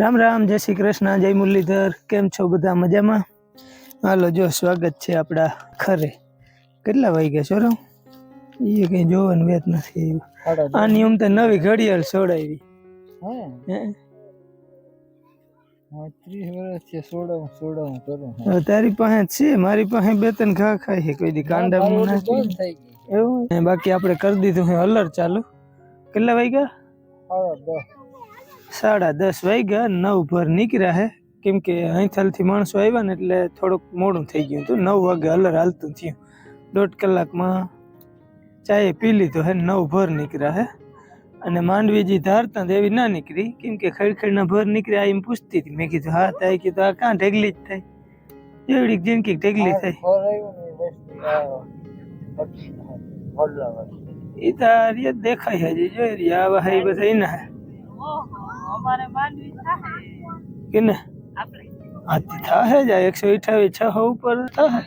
રામ રામ જય શ્રી કૃષ્ણ જય મુરલીધર કેમ છો બધા મજામાં? હાલો જો સ્વાગત છે આપણા ખરે કેટલા વાગ્યા છો રામ? એ કઈ જોવાનું વેત નથી આવ્યું આની આમ તો નવી ઘડિયાળ સોડાવું. તારી પાસે છે મારી પાસે બે ત્રણ ઘા ખાય છે કોઈ ગઈ. એવું? બાકી આપણે કરી દીધું છે અલર ચાલુ. કેટલા વાગ્યા? સાડા દસ વાગ્યા નવ ભર નીકળ્યા હે. કેમ કે અહીંથલથી માણસો આવ્યા ને એટલે થોડુંક મોડું થઈ ગયું હતું. નવ વાગે અલર હાલતું થયું. દોઢ કલાકમાં ચાય પી લીધો હે નવ ભર નીકળ્યા હે. અને માંડવીજી ધારતા તો એવી ના નીકળી. કેમ કે ખડખડના ભર નીકળ્યા એમ પૂછતી હતી. મેં કીધું હા તાઈ કીધું આ કાં ઢગલી જ થાય? એવડી જિંદગી ઢગલી થાય. એ વસ્તુ આ પછી વડલા વડલા. એ તો આ રીત દેખાય હજી. જોઈ રહી આવા હે બધા એના હે. અમારે માંડવી થાય કે ને આપણે. આથી થાહે જ આ એકસો અઠાવીસ છ ઉપર થાય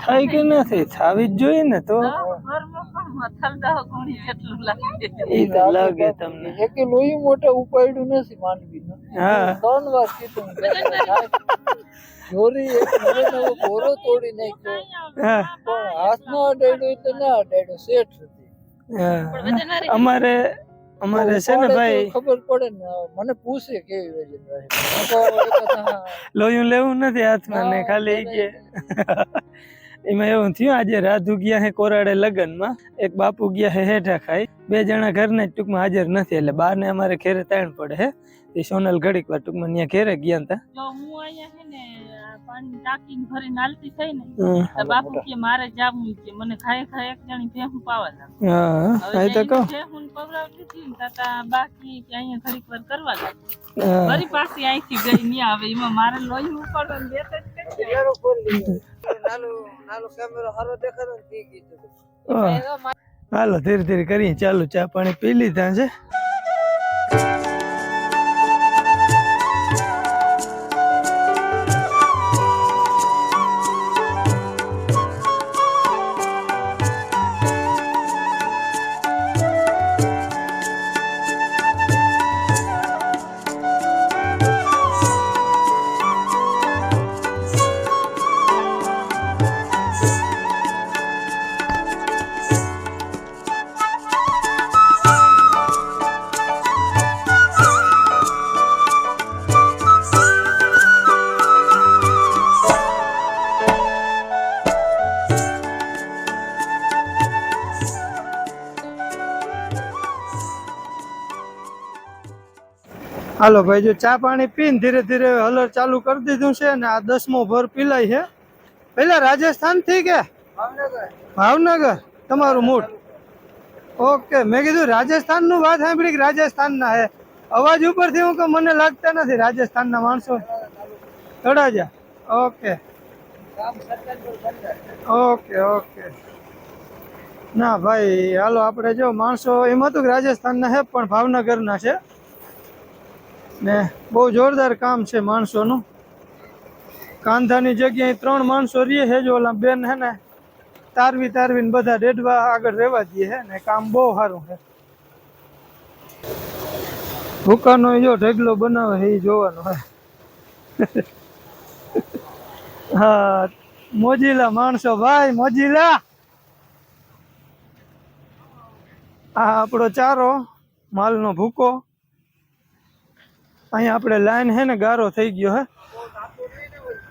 થાય કે ના થાય? થાવી જ જોઈએ ને તો. ઘરમાં પણ મથલદા ગુણી જેટલું લાગે. એ તો લાગે તમને. એકે લોહી મોટે ઉપાડ્યું નથી માંડવીનું. હા. ત્રણ વાર કીધું જોરી એક નવો નવો ઘોરો તોડી નાખ્યો. પણ હાથમાં અડાડ્યો તો ના અડાડ્યો. શેઠ હતી અમારે અમારે છે ને ભાઈ ખબર પડે ને મને પૂછે કેવી વેજન લોયું લેવું નથી હાથમાં ને ખાલી કે. એમાં એવું થયું આજે રાધુ ગયા હે કોરાડે લગનમાં એક બાપુ ગયા હે હેઠા ખાઈ. બે જણા ઘરના જ ટૂંકમાં હાજર નથી એટલે બાર ને અમારે ઘેરે તાણ પડે હે. એ સોનલ ઘડીક વાર ટૂંકમાં ત્યાં ઘેરે ગયા હતા હું અહીંયા છે ને પાણી ટાંકી ભરીને હાલતી થઈ ને બાપુ કે મારે જાવું કે મને ખાય ખાય એક જણી ભેહું પાવા લાગે. હા તો કહું. ભેહું પવરાવતી હતી ને તાતા બાકી કે અહીંયા ઘડીક વાર કરવા લાગે. ફરી પાછી અહીંથી ગઈ આવે એમાં મારે લોહી ઉપાડવાનું બે જ કરી હાલો ધીરે ધીરે કરીએ ચાલુ ચા પાણી પી લીધા છે. હાલો ભાઈ, જો ચા પાણી પીને ધીરે ધીરે હલર ચાલુ કરી દીધું છે અને આ દસમો ભર પીલાય છે. પેલા રાજસ્થાનથી કે? ભાવનગર. તમારું મૂળ. ઓકે, મેં કીધું રાજસ્થાનનું વાત સાંભળી કે રાજસ્થાન ના હે અવાજ ઉપરથી હું કે મને લાગતા નથી રાજસ્થાન ના માણસો. તળાજા. ઓકે. Okay okay. ના ભાઈ, હાલો, આપણે જો માણસો એમ હતું કે રાજસ્થાન ના હે પણ ભાવનગર ના છે. ને બહુ જોરદાર કામ છે માણસોનું. કાંધાની જગ્યાએ ત્રણ માણસો રહીએ છે જો ઓલા બેન હે ને, તારવી તારવીને બધા ડેડવા આગળ રહેવા દઈએ હે ને, કામ બહુ સારું છે. ભૂકાનો જો ઢગલો બનાવે એ જોવાનો હે. હા, મોજીલા માણસો, ભાઈ મોજીલા! આ આપણો ચારો, માલનો ભૂકો. અહીંયા આપણે લાઈન હે ને ગારો થઈ ગયો હે.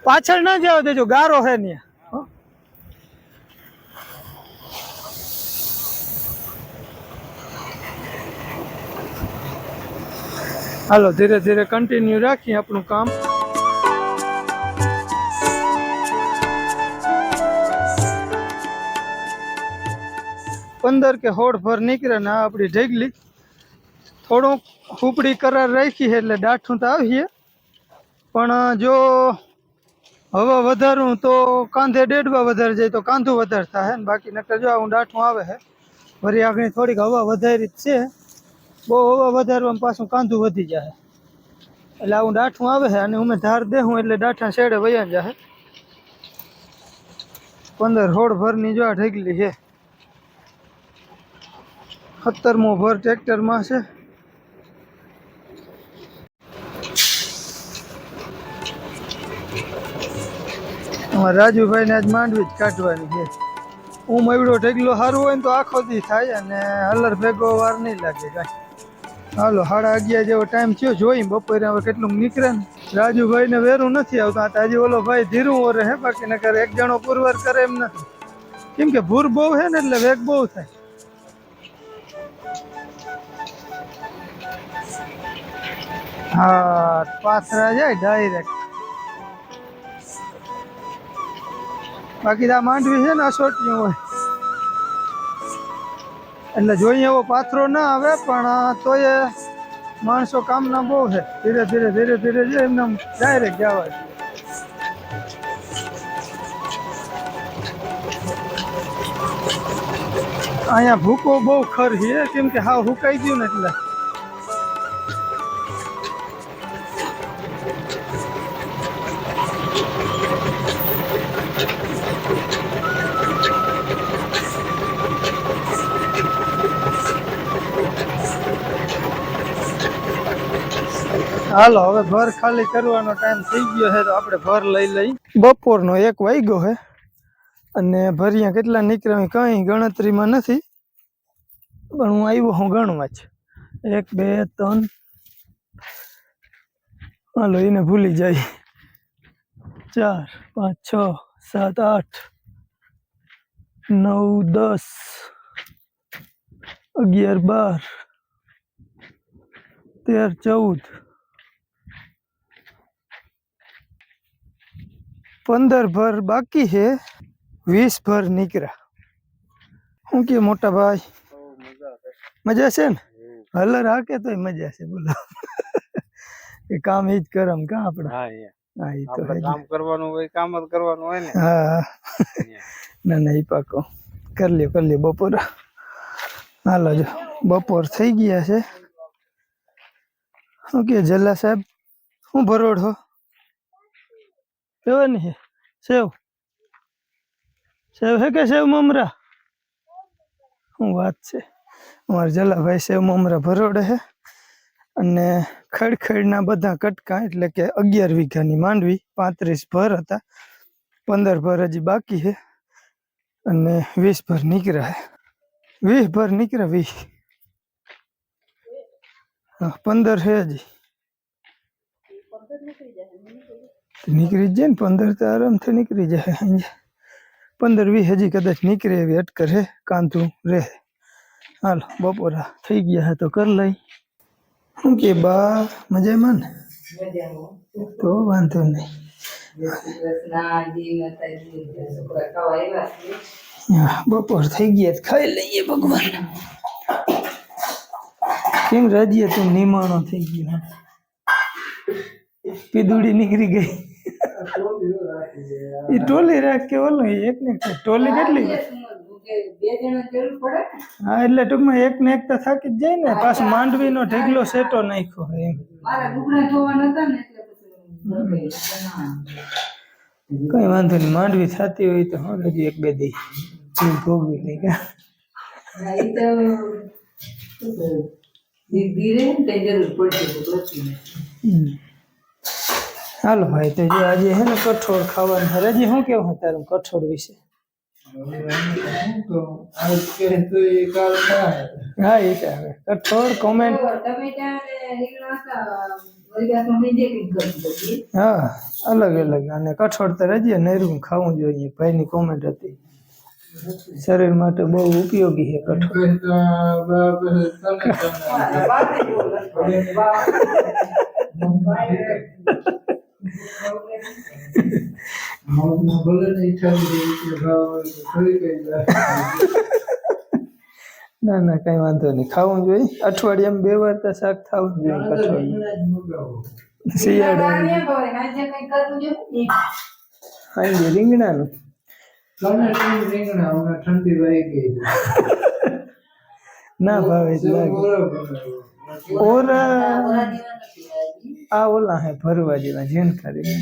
પાછળ ના જાવ દેજો, ગારો હે ને હાલો, ધીરે ધીરે કન્ટિન્યુ રાખીએ આપણું કામ. પંદર કે હોડ ભર નીકળે ને આ આપણી ઢેગલી. થોડુંક ઉપડી કરાર રાખી છે એટલે દાઠું તો આવીએ પણ જો હવા વધારું તો કાંધે ડેડવા વધારે જાય તો કાંધું વધારે થાય ને? બાકી નકર જો આવું દાઠું આવે છે વળી આગળ થોડીક હવા વધારી જ છે. બહુ હવા વધારવામાં પાછું કાંધું વધી જાય. એટલે આવું દાઠું આવે છે અને અમે ધાર દેહું એટલે દાઠા શેડે વયા જાય પંદર હોડ ભરની જો આ ઢેગલી છે. સત્તરમો ભર ટ્રેક્ટરમાં છે. અમારા રાજુભાઈને આજ માંડવી જ કાઢવાની છે. હું મયડો ઢગલો સારું હોય ને તો આખો દી થાય અને હલર ભેગો વાર નહીં લાગે કાંઈ. હાલો સાડા અગિયાર જેવો ટાઈમ થયો, જોઈ બપોરે હવે કેટલું નીકળે ને. રાજુભાઈને વેરું નથી આવતું આજે ઓલો ભાઈ ધીરું ઓરે હે, બાકી નકર એક જણો પુરવાર કરે એમ નથી. કેમ કે ભૂર બહુ છે ને એટલે વેગ બહુ થાય. હા, પાથરા જાય ડાયરેક્ટ બાકી આ માંડવી છે ને અસોટિયું હોય. એટલે જોઈએ એવો પાથરો ના આવે, પણ તોય માણસો કામના બહુ છે. ધીરે ધીરે ધીરે ધીરે જે એમને ડાયરેક્ટ જવા અહીંયા ભૂકો બહુ ખર છે, કેમ કે હા હુકાઈ ગયું ને એટલે. હાલો, હવે ભર ખાલી કરવાનો ટાઈમ થઈ ગયો છે, તો આપણે ભર લઈ લઈ. બપોરનો એક વાગ્યો છે, અને ભરિયા કેટલા નીકળ્યા કંઈ ગણતરીમાં નથી, પણ હું આવ્યો હું ગણવા જ. એક, બે, ત્રણ. હાલો, એને ભૂલી જાય. ચાર, પાંચ, છ, સાત, આઠ, નવ, દસ, અગિયાર, બાર, તેર, ચૌદ પંદર ભર બાકી છે વીસ ભર નીકળ્યા શું કે મોટા ભાઈ મજા છે ને હલર હાકે તોય મજા છે બોલો એ કામ ઈ જ કરમ કા આપણે હા એ હા ઈ તો આપણે હે જ. કામ કરવાનું હોય કામ જ કરવાનું હોય ને હા ના ના ઈ પાકો કરી લ્યો કરી લ્યો બપોર હાલો જો બપોર થઈ ગયા છે શું કે જલ્લા સાહેબ શું ભરોડ હો કેવા ને સેવ સેવ હે કે સેવ મમરા શું વાત છે અમારા જલાભાઈ સેવ મમરા ભરોડે છે અને ખડખડના બધા કટકા એટલે કે અગિયાર વીઘાની માંડવી પાંત્રીસ ભર હતા પંદર ભર હજી બાકી છે અને વીસ ભર નીકળ્યા છે વીસ ભર નીકળ્યા વીસ પંદર છે હજી નીકળી જ જાય ને પંદર તો આરામથી નીકળી જાય સાંજે પંદર, વીસ હજી કદાચ નીકળે એવી અટકર હે કાંતું રહે. હાલો, બપોરા થઈ ગયા હે તો કર લઈ. શું કે, બા, મજામાં ને? તો વાંધો નહીં. બપોર થઈ ગયા ખાઈ લઈએ ભગવાન. કેમ રાજીએ તું, નિમાણો થઈ ગયો. પીદુડી નીકળી ગઈ. એ ટોલી રાખ કે ઓલો એક ને એક ટોલી કેટલી હા એટલે ટૂંકમાં એક ને એક તો થાકી જ જાય ને પાછું માંડવીનો ઢીકલો સેટો નાખ્યો એમ. કઈ વાંધો નહીં માંડવી થતી હોય તો હા હજી એક બે દી ભોગવી લઈ ગયા. હમ. હાલો ભાઈ તો જો આજે હે ને કઠોળ ખાવાનું છે. રજી શું કેવું હું તારું કઠોળ વિશે? હા એ તો હવે કઠોળ કોમેન્ટ હા અલગ અલગ. અને કઠોળ તો રજીએ નૈરું ખાવું જોઈએ. ભાઈની કોમેન્ટ હતી. શરીર માટે બહુ ઉપયોગી છે કઠોળ. ના ના કઈ વાંધો નહીં. ખાવું જોઈએ. અઠવાડિયામાં બે વાર તો શાક ખાવું જોઈએ કઠોળ શિયાળા હા રીંગણાનું. ઠંડી વાઈ ગઈ ના ભાવે જ લાગે. ઓરા આ ઓલા હે ભરવા જેવા જેન કરી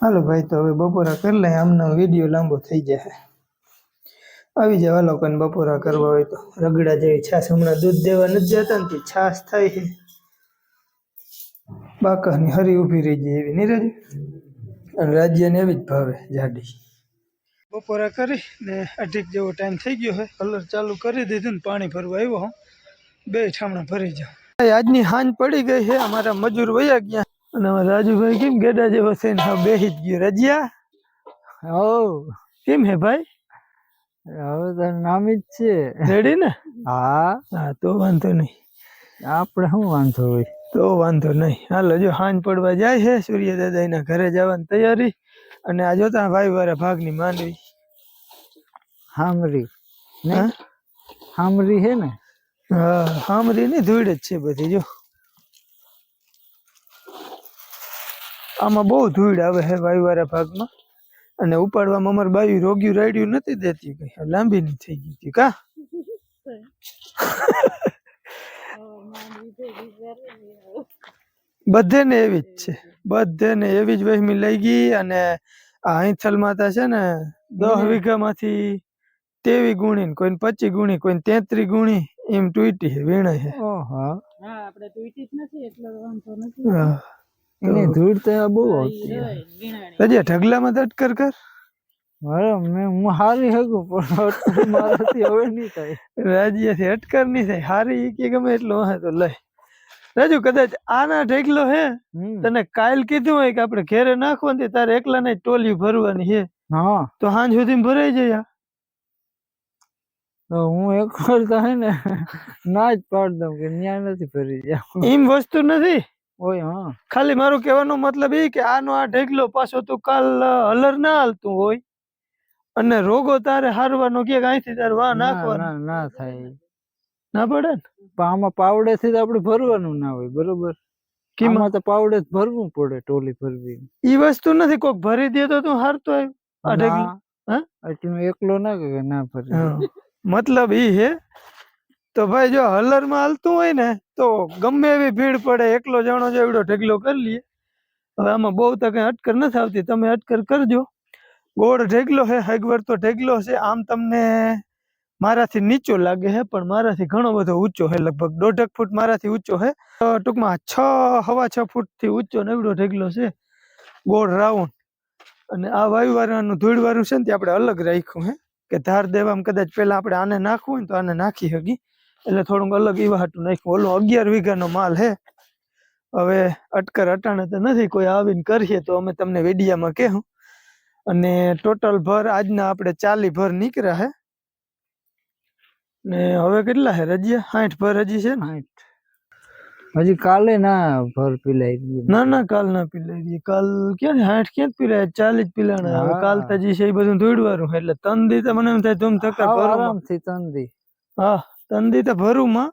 હાલો ભાઈ, તો હવે બપોરા કરી લે આમનો વીડિયો લાંબો થઈ જશે. આવી જવા લોકોને બપોરા કરવા હોય તો. રગડા જેવી છાશ. હમણાં દૂધ દેવા નથી જતા ને છાશ થાય છે. બાકાની હરી ઊભી રહી જાય એવી. નહીં રાજુ અને રાજ્યને એવી જ ભાવે જાડી. બપોરા કરી ને અઢીક જેવો ટાઈમ થઈ ગયો હોય કલર ચાલુ કરી દીધું ને પાણી ભરવા આવ્યો હું. બે ઠામણા ભરી જાઉં આજની હાંજ પડી ગઈ છે અમારા મજૂર વયા ગયા. અને અમારા રાજુભાઈ કેમ ગેડા જેવો છે ને બેસી જ ગયો. રજિયા? હો કેમ હે ભાઈ? હવે તો નામ જ છે. રેડી ને? હા. હા તો વાંધો નહીં. આપણે શું વાંધો હોય? તો વાંધો નહીં. હાલો જો હાંજ પડવા જાય છે સૂર્ય દાદાના ઘરે જવાની તૈયારી. અને આ જોતા ભાઈ વાળા ભાગની માંડવી. હામરી. હા? હામરી હે ને? હા હામરી ની ધૂળ જ છે બધી જો. આમાં બહુ ધૂળ આવે છે વાયુવાળા ભાગમાં. અને ઉપાડવામાં અમારે બાયું રોગ્યું રાડ્યું નથી દેતી કઈ લાંબી ની થઈ ગઈ હતી કા? બધે ને એવી જ છે બધે ને એવી જ વહેમી લઈ ગઈ અને આ અહીંથલ માતા છે ને દસ વીઘામાંથી તેવી ગુણી કોઈને પચીસ ગુણી કોઈને તેત્રી ગુણી એમ તૂટી છે વીણાય છે. ઓહો. હા આપણે તૂટી જ નથી એટલે વાંધો નથી. હા. એની ધૂળ તો બહુ આવતી ગીણાણી. ઢગલામાં તો અટકર કર. મારે મેં હું હારી હગું પણ મારાથી હવે નહીં થાય. રાજ્યથી અટકર નહીં થાય. હારી કે ગમે એટલો હે તો લઈ. રાજુ કદાચ આના ઢેકલો હે હમ. તને કાલ કીધું હોય કે આપણે ઘેરે નાખવાની તારે એકલા ને ટોલી ભરવાની હે હા. તો હાંજ સુધી ભરાઈ જાય હું એક વાર થાય હે ને ના જ પાડ દઉં કે ન્યાય નથી ફરી જાવ એમ વસ્તુ નથી? ઓય હા. ખાલી મારું કહેવાનો મતલબ એ કે આનો આ ઢેકલો પાછો તું કાલ હલર ના હાલતું હોય અને રોગો તારે હારવાનો કે અહીંથી તારે વા નાખવા નાખવાનો. ના થાય. ના પડે ને? આમાં પાવડે થી તો આપણે ભરવાનું ના હોય બરોબર? કિંમત તો પાવડે જ ભરવું પડે ટોલી ભરવી. ઈ વસ્તુ નથી કોક ભરી દે તો તું હારતો આવ્યો. આ ઢેકલો હા? એટલું એકલો ના કે ના ભરી. મતલબ ઈ હે? તો ભાઈ જો હલરમાં હાલતું હોય ને, તો ગમે એવી ભીડ પડે, એકલો જાણો જો એવડો ઢગલો કરી લઈએ હવે આમાં બહુ તો કઈ અટકર નથી આવતી, તમે અટકર કરજો. ગોળ ઢેગલો હે, હગવર તો ઢેગલો છે. આમ તમને મારાથી નીચો લાગે છે પણ મારાથી ઘણો બધો ઊંચો છે લગભગ દોઢક ફૂટ મારાથી ઊંચો છે ટૂંકમાં છ, હવા છ ફૂટથી ઊંચો ને એવડો ઢેગલો છે. ગોળ રાઉન્ડ. અને આ વાયુવાળાનું ધૂળવાળું છે ને તે આપણે અલગ રાખ્યું હે. કે ધાર દેવામાં કદાચ પેલા આપણે આને નાખવું હોય તો આને નાખી શકી એટલે થોડુંક અલગ એવા હાટું નાખ્યું. ઓલો અગિયાર વીઘાનો માલ હે. હવે અટકર અટાણે તો નથી કોઈ આવીને કરીએ તો અમે તમને વેડિયામાં કહેવું. અને ટોટલ ભર આજના આપણે ચાલી ભર નીકળ્યા હે. ને હવે કેટલા હે? રજિયા? સાઠ ભર હજી છે ને? હાઈટ. હજી કાલે ના ભર પીલાઈ ના ના કાલ ના પીલાઈ કાલ ક્યાં હાઠ ક્યાં જ પીલાય ચાલી જ પીલાણા. હવે કાલ તો છે એ બધું ધોડવાનું એટલે તંદી તો મને એમ થાય તું થકાર આરામથી તંદી. હા તંદી તો ભરું માં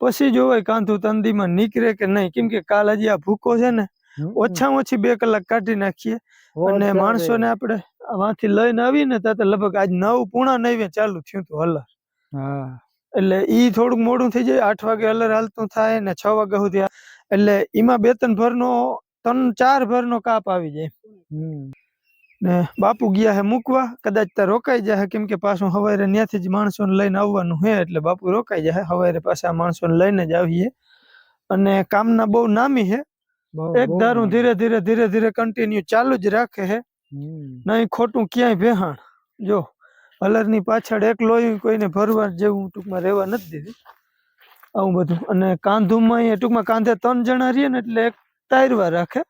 પછી જોવાય કાંધું તંદીમાં નીકળે કે નહીં. કેમ કે કાલ હજી આ ભૂકો છે ને ઓછામાં ઓછી બે કલાક કાઢી નાખીએ. અને માણસો ને આપણે વાંથી લઈને આવીને ત્યાં તો લગભગ આજ નવ પૂણા નવે ચાલુ થયું હતું હલર. હા. એટલે ઈ થોડુંક મોડું થઈ જાય આઠ વાગે અલર હાલતું થાય ને છ વાગ્યા સુધી એટલે એમાં બે ત્રણ ભરનો ત્રણ ચાર ભરનો કાપ આવી જાય. ને બાપુ ગયા હે મૂકવા કદાચ ત્યાં રોકાઈ જાય કેમ કે પાછું હવારે ત્યાંથી જ માણસોને લઈને આવવાનું હે એટલે બાપુ રોકાઈ જાય હવારે પાછા માણસોને લઈને જ આવીએ. અને કામના બહુ નામી હે. એક ધારું ધીરે ધીરે ધીરે ધીરે કન્ટિન્યુ ચાલુ જ રાખે હે. નહીં ખોટું ક્યાંય ભેહાણ જો હલરની પાછળ એક લોહી કોઈને ભરવા જેવું ટૂંકમાં રહેવા નથી દીધી. આવું બધું. અને કાંધુમાં એ ટૂંકમાં કાંધે ત્રણ જણા રહીએ ને એટલે એક તારવા રાખે.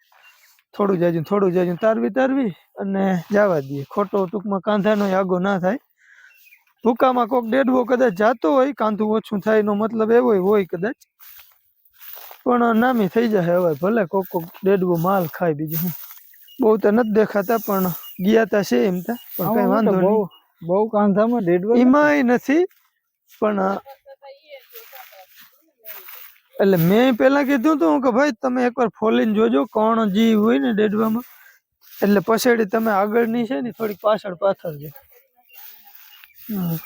થોડું જાજુ થોડું જાજુ તારવી તારવી અને જવા દઈએ. ખોટો ટૂંકમાં કાંધાનો આગો ના થાય. ભૂકામાં કોક ડેડવો કદાચ જાતો હોય કાંધું ઓછું થાય એનો મતલબ એવો હોય કદાચ. પણ નામી થઈ જાય હવે ભલે કોક કોક ડેડવો માલ ખાય બીજું બહુ તો નથી દેખાતા પણ ગયા તા છે એમ તા. પણ કઈ વાંધો નહીં. બહુ કાંધામાં ડેડવા એમાંય નથી. પણ એટલે મેં પેલા કીધું તું કે ભાઈ તમે એકવાર ફોલીને જોજો કોણ જી હોય ને ડેડવામાં એટલે પછેડી તમે આગળની છે ને થોડીક પાછળ પાછળ હમ.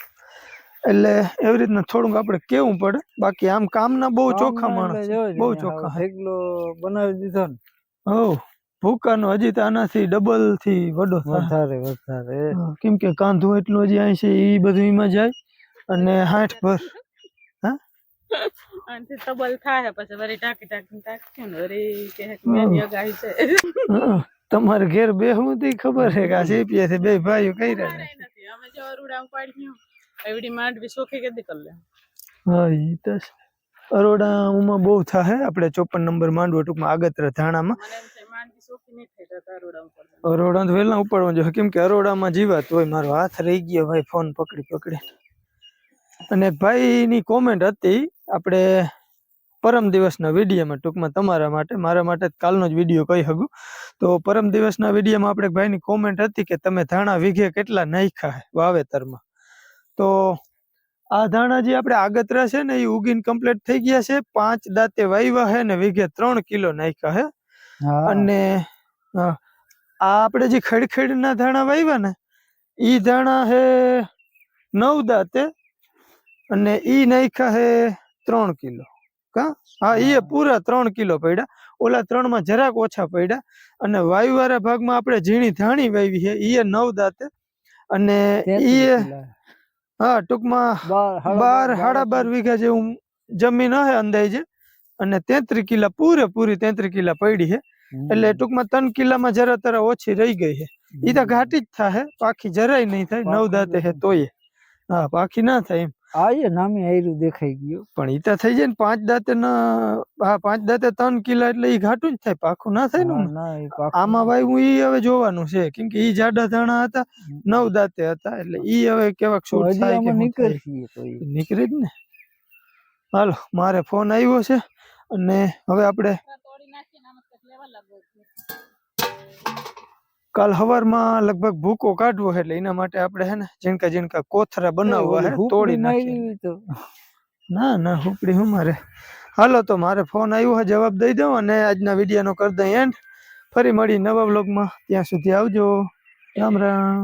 એટલે એવી રીતના થોડુંક આપણે કેવું પડે. બાકી આમ કામના બહુ ચોખ્ખા માણસ છે. બહુ ચોખ્ખા. એકલો બનાવી દીધો ને. હો ભૂકાનો હજી તો આનાથી ડબલથી વડો થાય. વધારે વધારે. કેમ કે કાંધું એટલું હજી અહીં છે એ બધું એમાં જાય અને હાઠ પર હા? આનાથી તબલ થાય પછી વળી ટાંકી ટાંકી ટાંકી ને વળી કે મેની અગાહી છે. તમારે ઘેર બે હું તી ખબર છે કે આ સીપીએ છે બે ભાઈઓ કઈ રહ્યા નથી. અમે જો અરુડા ઉપાડી એવડી માંડવી સોખી કેદી કર લે. હા ઈ તો અરોડા અરોડામાં બહુ થાય આપણે ચોપન નંબર માંડવો ટૂંકમાં આગત્ર ધાણામાં. અરુડા વહેલા ઉપાડવા જોઈએ કેમ કે અરોડામાં જીવાત હોય, મારો હાથ રહી ગયો ભાઈ, ફોન પકડી પકડી અને ભાઈની કોમેન્ટ હતી, આપણે પરમ દિવસના વિડીયોમાં, ટૂંકમાં તમારા માટે, મારા માટે કાલનો જ વીડિયો કહી શકું. તો પરમ દિવસના વિડીયોમાં આપણે ભાઈની કોમેન્ટ હતી કે તમે ધાણા વીઘે કેટલા નાખ્યા વાવેતરમાં? તો આ ધાણા જે આપણે આગતરા છે ને, એ ઉગીને કમ્પ્લીટ થઈ ગયા છે. પાંચ દાંતે વાવ્યા હે ને વીઘે ત્રણ કિલો નાખ્યા હે. અને આ આપણે જે ખડખડના ધાણા વાવ્યા ને ઈ ધાણા હે નવ દાંતે અને ઈ નાખ્યા હે ત્રણ કિલો. કા? હા ઈ પૂરા ત્રણ કિલો પડ્યા. ઓલા ત્રણમાં જરાક ઓછા પડ્યા. અને વાયુવાળા ભાગમાં આપણે ઝીણી ધાણી વાવી છે એ નવ દાંતે. અને એ હા ટૂંકમાં બાર સાડા બાર વીઘા જેવું જમીન હે અંદાજે. અને તેત્રી કિલ્લા પૂરેપૂરી તેત્રી કિલ્લા પડી છે. એટલે ટૂંકમાં ત્રણ કિલ્લામાં જરા તરા ઓછી રહી ગઈ છે. ઈ તો ઘાટી જ થાય પાખી જરાય નહીં થાય નવ દાંતે હે તોય. હા પાખી ના થાય એમ. એ નામે આયરું દેખાઈ ગયું. પણ ઈ તો થઈ જાય ને પાંચ દાંતે ના હા પાંચ દાંતે ત્રણ કિલ્લા એટલે ઈ ઘાટું જ થાય પાખું ના થાય ને હા, એ. આમાં ભાઈ હું ઈ હવે જોવાનું છે કેમ કે ઈ જાડા ધાણા હતા નવ દાંતે હતા એટલે ઈ હવે કેવાક તો થાય કે. નીકળી જ ને. હાલો મારે ફોન આવ્યો છે. અને હવે આપણે કાલ હવારમાં લગભગ ભૂકો કાઢવો એટલે એના માટે આપણે હે ને ઝીણકા ઝીણકા કોથરા બનાવવા હે તોડી તો. ના ના હુપડી હું મારે. હાલો તો મારે ફોન આવ્યો છે જવાબ દઈ દઉં અને આજના વિડીયોનો કરી દઈ એન્ડ. ફરી મળી નવા વ્લોગમાં. ત્યાં સુધી આવજો. રામ રામ.